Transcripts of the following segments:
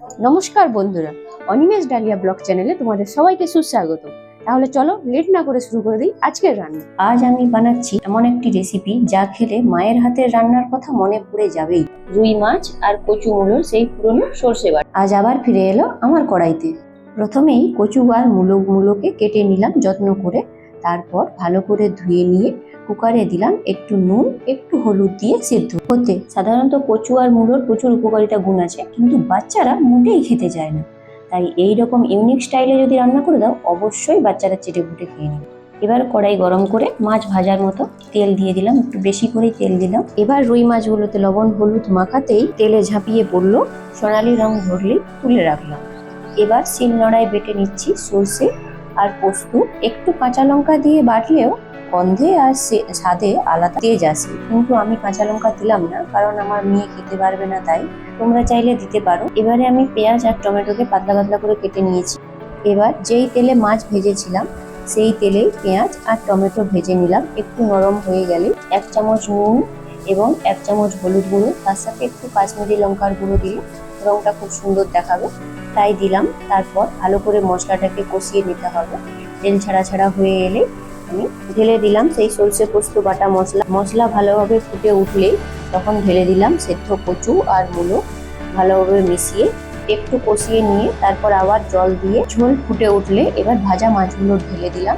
নমস্কার বন্ধুরা, অনিমেষ ডালিয়া ব্লগ চ্যানেলে তোমাদের সবাইকে সুস্বাগত। তাহলে চলো লেট না করে শুরু করে দিই আজকের রান্না। আজ আমি বানাচ্ছি এমন একটি রেসিপি যা খেলে মায়ের হাতের রান্নার কথা মনে পড়ে যাবেই। রুই মাছ আর কচু মুলোর সেই পুরনো সর্ষে বাটা। আজ আবার ফিরে এলো আমার কড়াইতে। প্রথমেই কচু আর মূলো মূলোকে কেটে নিলাম যত্ন করে। তারপর ভালো করে ধুয়ে নিয়ে কুকারে দিলাম একটু নুন, একটু হলুদ দিয়ে সিদ্ধ। হতে সাধারণত কচু আর মূলোর প্রচুর উপকারিতা গুণ আছে, কিন্তু বাচ্চারা মোটেই খেতে চায় না। তাই এই রকম ইউনিক স্টাইলে যদি রান্না করে দাও, অবশ্যই বাচ্চারা চেটে ফুটে খেয়ে নেবে। এবার কড়াই গরম করে মাছ ভাজার মতো তেল দিয়ে দিলাম, একটু বেশি করেই তেল দিলাম। এবার রুই মাছগুলোতে লবণ, হলুদ মাখাতেই তেলে ঝাঁপিয়ে পড়ল, সোনালি রং ধরলেই তুলে রাখলাম। এবার শিল নড়ায় বেটে নিচ্ছি সর্ষে আর পোস্ত। একটু কাঁচা লঙ্কা দিয়ে বাটলেও গন্ধে আর স্বাদে আলাদা তেজ আসে কিন্তু আমি কাঁচা লঙ্কা দিলাম না, কারণ আমার মেয়ে খেতে পারবে না তাই। তোমরা চাইলে দিতে পারো। এবারে আমি পেঁয়াজ আর টমেটোকে পাতলা পাতলা করে কেটে নিয়েছি। এবার যেই তেলে মাছ ভেজেছিলাম, সেই তেলে পেঁয়াজ আর টমেটো ভেজে নিলাম। একটু নরম হয়ে গেলে এক চামচ নুন এবং এক চামচ হলুদ গুঁড়ো, তার সাথে একটু কাশ্মীরি লঙ্কার গুঁড়ো দিলে রঙটা খুব সুন্দর দেখাবে। তাই দিলাম। তারপর ভালো করে মশলাটাকে কষিয়ে নিতে হবে। তেল ছাড়া ছাড়া হয়ে এলে আমি ঢেলে দিলাম সেই সরষে পোস্ত, বাটা মশলা। মশলা ভালোভাবে ফুটে উঠলেই তখন ঢেলে দিলাম সেদ্ধ কচু আর মুলো ভালোভাবে মিশিয়ে একটু কষিয়ে নিয়ে তারপর আবার জল দিয়ে ঝোল ফুটে উঠলে এবার ভাজা মাছগুলো ঢেলে দিলাম।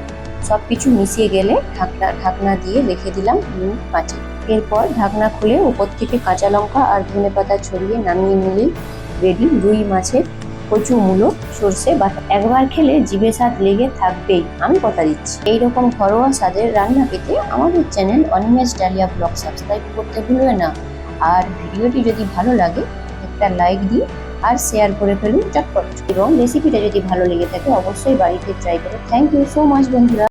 সব কিছু মিশিয়ে গেলে ঢাকনা ঢাকনা দিয়ে রেখে দিলাম মিনিট পাঁচে। এরপর ঢাকনা খুলে উপর থেকে কাঁচা লঙ্কা আর ধনে পাতা ছড়িয়ে নামিয়ে নিলেই রেডি রুই মাছের কচু মূলো, সর্ষে বা একবার খেলে জিভে স্বাদ লেগে থাকবেই। আমি কথা দিচ্ছি। এইরকম ঘরোয়া স্বাদের রান্না পেতে আমাদের channel Animesh Dalia blog subscribe করতে ভুলবে না। আর ভিডিওটি যদি ভালো লাগে, একটা লাইক দিয়ে আর শেয়ার করে ফেলুন চটপট। এবং রেসিপিটা যদি ভালো লেগে থাকে, অবশ্যই বাড়িতে ট্রাই করে থ্যাংক ইউ সো মাচ বন্ধুরা।